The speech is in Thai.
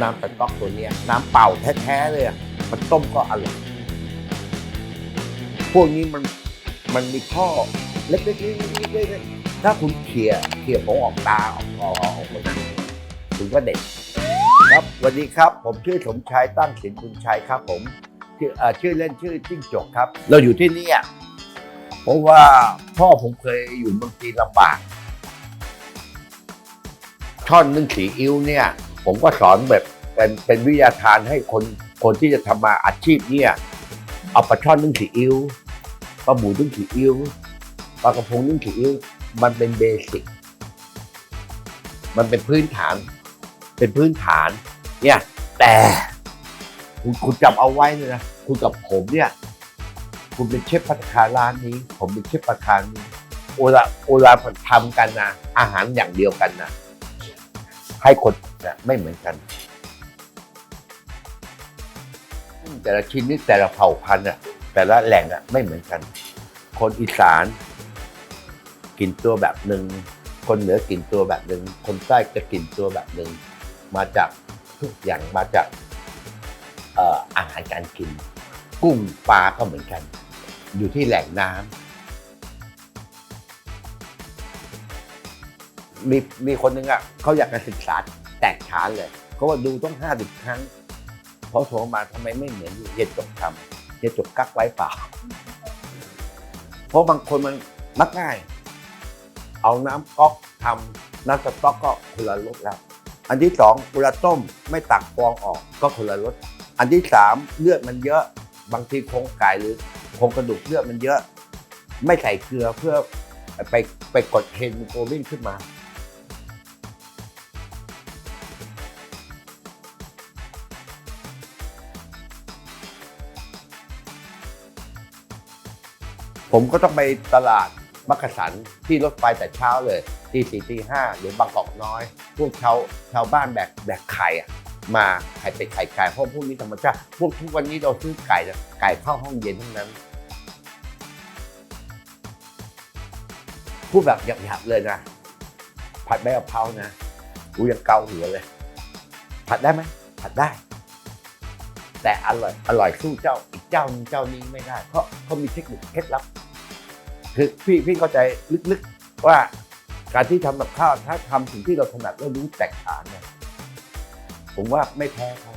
น้ำสต๊อกตัวเนี้ยน้ำเปล่าแท้ๆเลยอะมันต้มก็อร่อยพวกนี้มันมันมีข้อเล็กๆๆๆๆถ้าคุณเขี่ยเขี่ยผงออกตาออกออกออกหมดนะคุณก็เด็ดครับสวัสดีครับ ผมชื่อสมชายตั้งสินคุณชัยครับ ผมชื่อเอ่อชื่อเล่นชื่อจิ้งจกครับ เราอยู่ที่นี่เพราะว่าพ่อผมเคยอยู่เมืองจีนลำบากช่อนนึ่งสีอิ้วเนี่ย ผมก็สอนแบบเป็นเป็นวิทยาทานให้คนคนที่จะทำมาอาชีพเนี่ยเอาปลาช่อนนึ่งสีอิ้วปลาหมูนึ่งสีอิ้วปลากระพงนึ่งสีอิ้วมันเป็นเบสิก มันเป็นพื้นฐาน เป็นพื้นฐาน เนี่ย แต่คุณคุณจำเอาไว้เลยนะคุณกับผมเนี่ย คุณเป็นเชฟพัตตาคาร้านนี้ ผมเป็นเชฟพัตตาคารนี้โอลาโอลาทำกันนะอาหารอย่างเดียวกันนะให้คน นะไม่เหมือนกัน แต่ละชิ้นนี่แต่ละเผ่าพันธุ์อะแต่ละแหล่งอะไม่เหมือนกัน คนอีสานกินตัวแบบหนึ่งคนเหนือกินตัวแบบหนึ่งคนใต้จะกินตัวแบบหนึ่งมาจากทุกอย่างมาจากเอ่ออาหารการกิน กุ้งปลาก็เหมือนกัน อยู่ที่แหล่งน้ำมีมีคนหนึ่งอะเขาอยากจะศึกษา แตกฉานเลยเขาว่าดูต้องห้าสิบครั้งเขาโทรมาทำไมไม่เหมือนเฮียจบทำเฮียจบกักไว้เปล่า เพราะบางคนมันมักง่าย เอาน้ำก๊อกทำน้ำสต๊อกก็คนละรสแล้ว อันที่สองเวลาต้มไม่ตักฟองออกก็คนละรสอันที่สามเลือดมันเยอะบางทีโครงไก่หรือโครงกระดูกเลือดมันเยอะ ไม่ใส่เกลือเพื่อไปไปกดเฮโมโกลบินขึ้นมา ผมก็ต้องไปตลาดมักกะสันที่รถไฟแต่เช้าเลยตีสี่ตีห้าหรือบางกอกน้อย พวกชาวชาวบ้านแบกแบกไข่อะมาไข่เป็ดไข่ไก่เพราะพวกนี้ธรรมชาติพวกทุกวันนี้เราซื้อไก่ไก่เข้าห้องเย็นทั้งนั้นพูดแบบหยาบๆเลยนะ ผัดใบกะเพรานะกูยังเกาหัวเลย ผัดได้ไหมผัดได้ แต่อร่อยอร่อยสู้เจ้าอีกเจ้านึงเจ้านี้ไม่ได้ เพราะเขามีเทคนิคเคล็ดลับ คือพี่พี่เข้าใจลึกๆว่าการที่ทำกับข้าวถ้าทำสิ่งที่เราถนัดแล้วรู้แตกต่างเนี่ยผมว่าไม่แพ้เขา